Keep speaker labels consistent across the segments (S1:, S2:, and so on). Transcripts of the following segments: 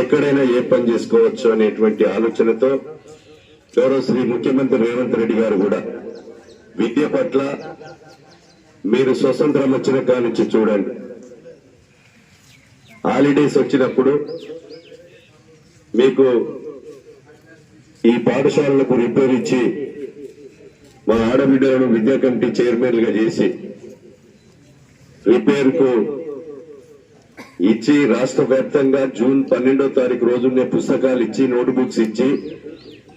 S1: ఎక్కడైనా ఏ పని చేసుకోవచ్చు అనేటువంటి ఆలోచనతో గౌరవ శ్రీ ముఖ్యమంత్రి రేవంత్ రెడ్డి గారు కూడా విద్య పట్ల మీరు స్వతంత్రం వచ్చిన కానించి చూడండి. హాలిడేస్ వచ్చినప్పుడు మీకు ఈ పాఠశాలలకు రిపేర్ ఇచ్చి మా ఆడబిడ్డలను విద్యా కమిటీ చైర్మన్లుగా చేసి రిపేర్కు ఇచ్చి రాష్ట్ర వ్యాప్తంగా జూన్ పన్నెండో తారీఖు రోజునే పుస్తకాలు ఇచ్చి నోట్ బుక్స్ ఇచ్చి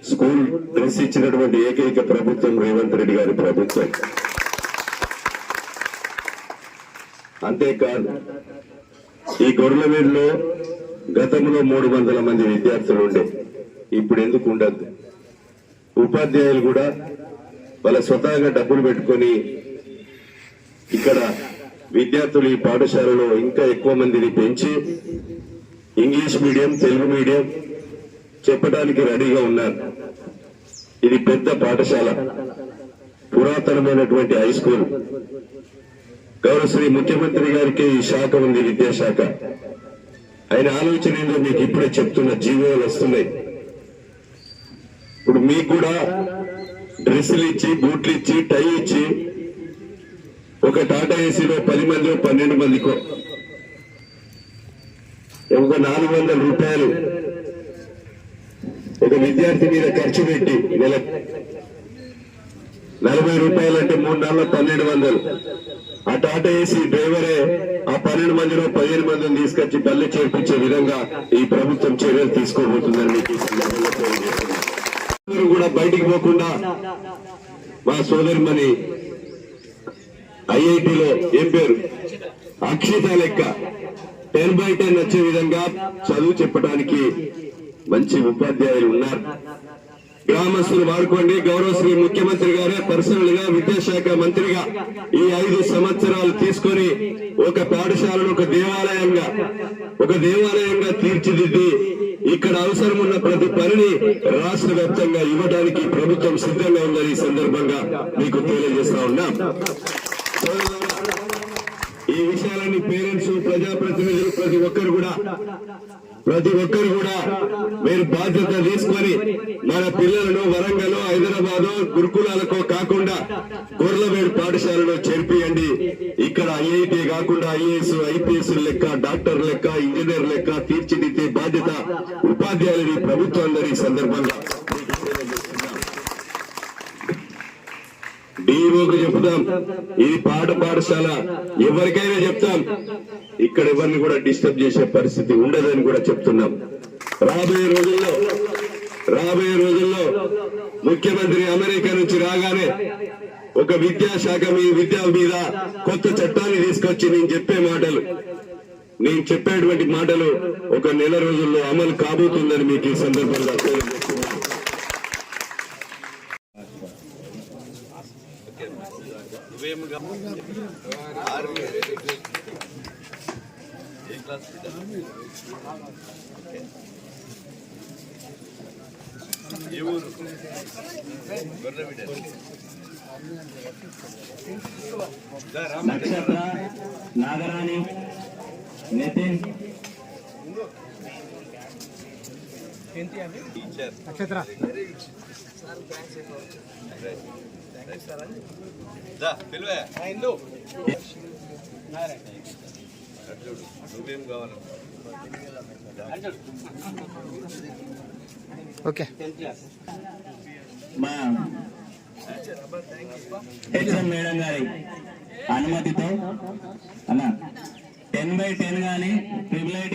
S1: స్కూల్ డ్రెస్ ఇచ్చినటువంటి ఏకైక ప్రభుత్వం రేవంత్ రెడ్డి గారి ప్రభుత్వం. అంతేకాదు ఈ గొర్రెలమేడులో గతంలో మూడు వందల మంది విద్యార్థులు ఉండే ఇప్పుడు ఎందుకు ఉండద్దు? ఉపాధ్యాయులు కూడా వాళ్ళ స్వతహాగా డబ్బులు పెట్టుకొని ఇక్కడ విద్యార్థులు ఈ పాఠశాలలో ఇంకా ఎక్కువ మందిని పెంచి ఇంగ్లీష్ మీడియం తెలుగు మీడియం చెప్పడానికి రెడీగా ఉన్నారు. ఇది పెద్ద పాఠశాల పురాతనమైనటువంటి హై స్కూల్. గౌరవ శ్రీ ముఖ్యమంత్రి గారికి ఈ శాఖ ఉంది విద్యాశాఖ. ఆయన ఆలోచన ఏంటో మీకు ఇప్పుడే చెప్తున్న జీవోలు వస్తున్నాయి. ఇప్పుడు మీకు కూడా డ్రెస్సులు ఇచ్చి బూట్లు ఇచ్చి టై ఇచ్చి ఒక టాటా ఏసీలో పది మంది పన్నెండు మందికో ఒక నాలుగు వందల రూపాయలు ఒక విద్యార్థి మీద ఖర్చు పెట్టి నెల నలభై రూపాయలు అంటే మూడు నెలల పన్నెండు వందలు. ఆ టాటా ఏసీ డ్రైవరే ఆ పన్నెండు మందిలో పదిహేను మందిని తీసుకొచ్చి పల్లె చేర్పించే విధంగా ఈ ప్రభుత్వం చర్యలు తీసుకోబోతుందని మీకు కూడా బయటికి పోకుండా మా సోదరిమణి ఐఐటిలో ఏం పేరు? అక్షిత లెక్క. టెన్ బై టెన్ వచ్చే విధంగా చదువు చెప్పడానికి మంచి ఉపాధ్యాయులు ఉన్నారు. గ్రామస్తులు వాడుకోండి. గౌరవ శ్రీ ముఖ్యమంత్రి గారే పర్సనల్గా విద్యాశాఖ మంత్రిగా ఈ ఐదు సంవత్సరాలు తీసుకొని ఒక పాఠశాలను ఒక దేవాలయంగా ఒక దేవాలయంగా తీర్చిదిద్ది ఇక్కడ అవసరం ఉన్న ప్రతి పనిని రాష్ట్ర వ్యాప్తంగా ఇవ్వడానికి ప్రభుత్వం సిద్ధంగా ఉందని ఈ సందర్భంగా మీకు తెలియజేస్తా ఉన్నాం. ఈ విషయాలన్నీ పేరెంట్స్ ప్రజాప్రతినిధులు ప్రతి ఒక్కరు కూడా ప్రతి ఒక్కరు కూడా మీరు బాధ్యత తీసుకొని మన పిల్లలను వరంగల్ హైదరాబాద్ గురుకులాలకో కాకుండా గొర్రెలవేడు పాఠశాలలో చేర్పియండి. ఇక్కడ ఐఐటి కాకుండా ఐఏఎస్ ఐపీఎస్ లెక్క డాక్టర్ లెక్క ఇంజనీర్ లెక్క తీర్చిదిద్దే బాధ్యత ఉపాధ్యాయులని ప్రభుత్వం అందరి సందర్భంగా మీకు తెలియజేస్తున్నాం. డీఓకి చెప్తాం. ఇది పాట పాఠశాల. ఎవరికైనా చెప్తాం. ఇక్కడ ఎవరిని కూడా డిస్టర్బ్ చేసే పరిస్థితి ఉండదని కూడా చెప్తున్నాం. రాబోయే రోజుల్లో రాబోయే రోజుల్లో ముఖ్యమంత్రి అమెరికా నుంచి రాగానే ఒక విద్యాశాఖ మీ విద్య మీద కొత్త చట్టాన్ని తీసుకొచ్చి నేను చెప్పే మాటలు. నేను చెప్పేటువంటి మాటలు ఒక నెల రోజుల్లో అమలు కాబోతుందని మీకు ఈ సందర్భంగా తెలియజేస్తున్నాను
S2: నక్షత్ర నాగరాణి నితిన్
S3: నక్షత్ర. ఓకే.
S2: మా హెచ్ఎం మేడం గారి అనుమతితో అన్న టెన్ బై టెన్ గాని ట్రిపుల్ ఐటీ